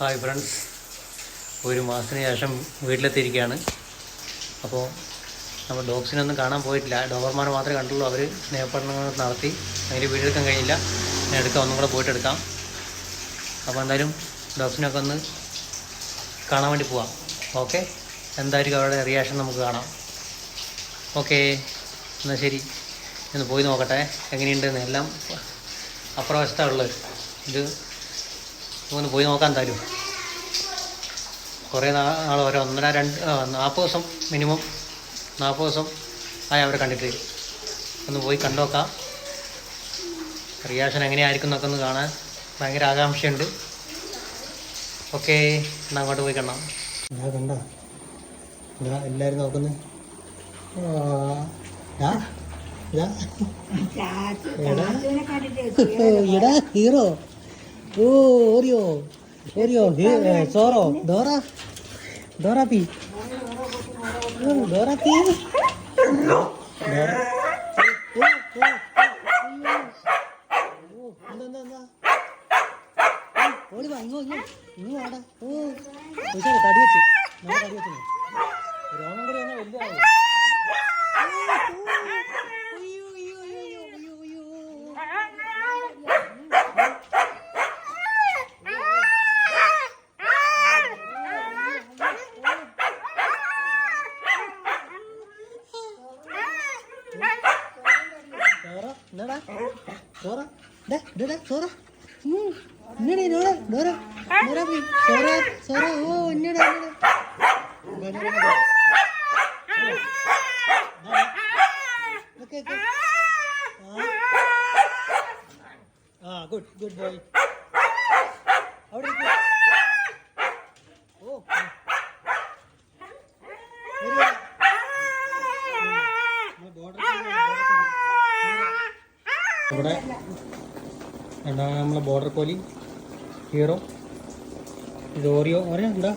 Hi friends. ഒരു മാസത്തിന് ശേഷം വീട്ടിലെത്തിയിരിക്കുകയാണ്. അപ്പോൾ നമ്മൾ ഡോഗ്സിനൊന്നും കാണാൻ പോയിട്ടില്ല. ഡോഗർമാരെ മാത്രമേ കണ്ടുള്ളൂ. അവർ സ്നേഹപഠനങ്ങൾ നടത്തി. അതിന്റെ വീടെടുക്കാൻ കഴിഞ്ഞില്ല ഞാൻ എടുക്കാം. ഒന്നും കൂടെ പോയിട്ട് എടുക്കാം. അപ്പോൾ എന്തായാലും ഡോഗ്സിനൊക്കെ ഒന്ന് കാണാൻ വേണ്ടി പോവാം. ഓക്കെ? എന്തായിരിക്കും അവരുടെ റിയാക്ഷൻ നമുക്ക് കാണാം. ഓക്കെ. എന്നാൽ ശരി. ഒന്ന് പോയി നോക്കട്ടെ. എങ്ങനെയുണ്ടെന്ന് എല്ലാം അപ്രവശത്താണുള്ളത്. ഇത് ഒന്ന് പോയി നോക്കാൻ എന്തായാലും. കുറേ നാൾ ഓരോ ഒന്നര രണ്ട് നാൽപ്പത് ദിവസം മിനിമം നാൽപ്പത് ദിവസം ആയി അവരെ കണ്ടിട്ട്. ഒന്ന് പോയി കണ്ടോക്കാം റിയാക്ഷൻ എങ്ങനെയായിരിക്കും എന്നൊക്കെ ഒന്ന് കാണാൻ ഭയങ്കര ആകാംക്ഷയുണ്ട്. ഓക്കെ എന്നാൽ അങ്ങോട്ട് പോയി കണ്ടാം കാണാം കണ്ടോ? എല്ലാവരും നോക്കുന്നു. എടാ ഹീറോ. ഓ Oreo Oreo sorrow Dora? Dora പി. ഡോറ പി. ഓടി വാ ഇങ്ങോ ഇങ്ങോ ഇങ്ങോ ഓ കടി വെച്ച് നല്ല കടി വെച്ചു രോമം കൂടി വന്നാൽ വലിയ ഡോറ? ഡോറ, ഡേ, ഡേ, ഡോറ. ഉം, എന്നടി ഡോറ, ഡോറ, ഡോറ സോറ, സോറ, ഓ. Okay, okay. ആ ഗുഡ് ഗുഡ് ബോയ്. ഇവിടെ എന്താണ് നമ്മളെ ബോർഡർ കോലി ഹീറോ ഇത് ഓറിയോ ഓറിയോ എന്താ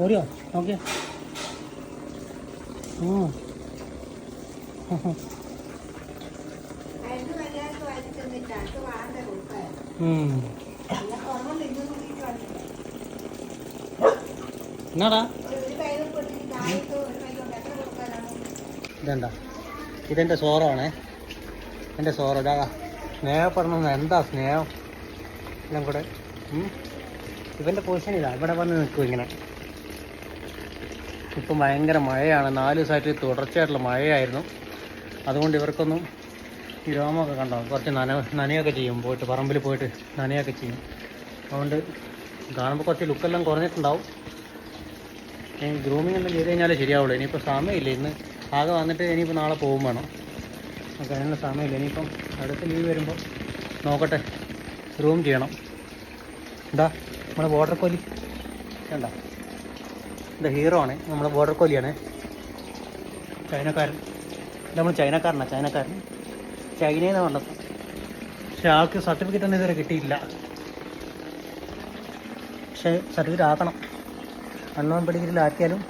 ഓറിയോ ഓക്കെ എന്നാടാ? ഇതെന്താ? ഇതെന്റെ സോറമാണേ എന്റെ സോറടാ ഇതാ. സ്നേഹപ്പെടണമെന്ന് എന്താ സ്നേഹം? എല്ലാം കൂടെ. ഇവന്റെ പൊസിഷൻ ഇതാ. ഇവിടെ വന്ന് നിൽക്കും ഇങ്ങനെ. ഇപ്പം ഭയങ്കര മഴയാണ്. നാല് ദിവസമായിട്ട് തുടർച്ചയായിട്ടുള്ള മഴയായിരുന്നു. അതുകൊണ്ട് ഇവർക്കൊന്നും ഈ രോമമൊക്കെ കണ്ടോ? കുറച്ച് നന നനയൊക്കെ ചെയ്യും. പോയിട്ട് പറമ്പിൽ പോയിട്ട് നനയൊക്കെ ചെയ്യും. അതുകൊണ്ട് കാണുമ്പോൾ കുറച്ച് ലുക്കെല്ലാം കുറഞ്ഞിട്ടുണ്ടാവും. ഗ്രൂമിംഗ് എല്ലാം ചെയ്ത് കഴിഞ്ഞാലേ ശരിയാവുള്ളൂ. ഇനിയിപ്പോൾ സമയമില്ല. ഇന്ന് ആകെ വന്നിട്ട് ഇനിയിപ്പോൾ നാളെ പോകും വേണം. നമുക്ക് അതിനുള്ള സമയമില്ല. ഇനിയിപ്പം അടുത്ത ലീവ് വരുമ്പോൾ നോക്കട്ടെ. റൂം ചെയ്യണം. എന്താ നമ്മുടെ ബോർഡർ കോലി വേണ്ട ഇത് ഹീറോ ആണ്. നമ്മുടെ ബോർഡർ കോലിയാണ് ചൈനക്കാരൻ. നമ്മൾ ചൈനക്കാരനാണ് ചൈനക്കാരൻ. ചൈനയിൽ നിന്ന് വന്നത്. പക്ഷെ ആൾക്ക് സർട്ടിഫിക്കറ്റ് ഒന്നും ഇതുവരെ കിട്ടിയില്ല പക്ഷേ സർട്ടിഫിക്കറ്റ് ആക്കണം. അണ്ണോൺ പെഡിഗ്രിയിലാക്കിയാലും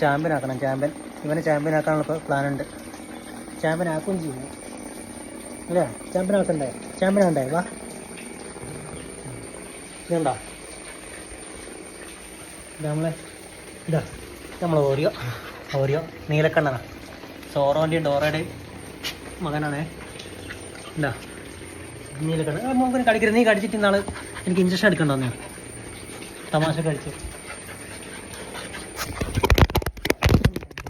ചാമ്പ്യൻ ആക്കണം ചാമ്പ്യൻ ഇവനെ ചാമ്പ്യൻ ആക്കാനുള്ള ഇപ്പോൾ ആക്കുകയും ചെയ്യും. അല്ലേ? ചാമ്പനാക്കണ്ടേ? ചാമ്പനാണ്ടേ വാ. ഇതുണ്ടോ ഇത് നമ്മളെ ഇതാ നമ്മൾ ഓരിയോ ഓരിയോ നീലക്കണ്ണനാ സോറോന്റെയും ഡോറയുടെയും മകനാണേ. എന്താ നീലക്കണ്ണൻ മോക്കിന് കടിക്കരുത് നീ കടിച്ചിട്ട് നാളെ എനിക്ക് ഇഞ്ചക്ഷൻ എടുക്കണ്ടോ തമാശ കഴിച്ചു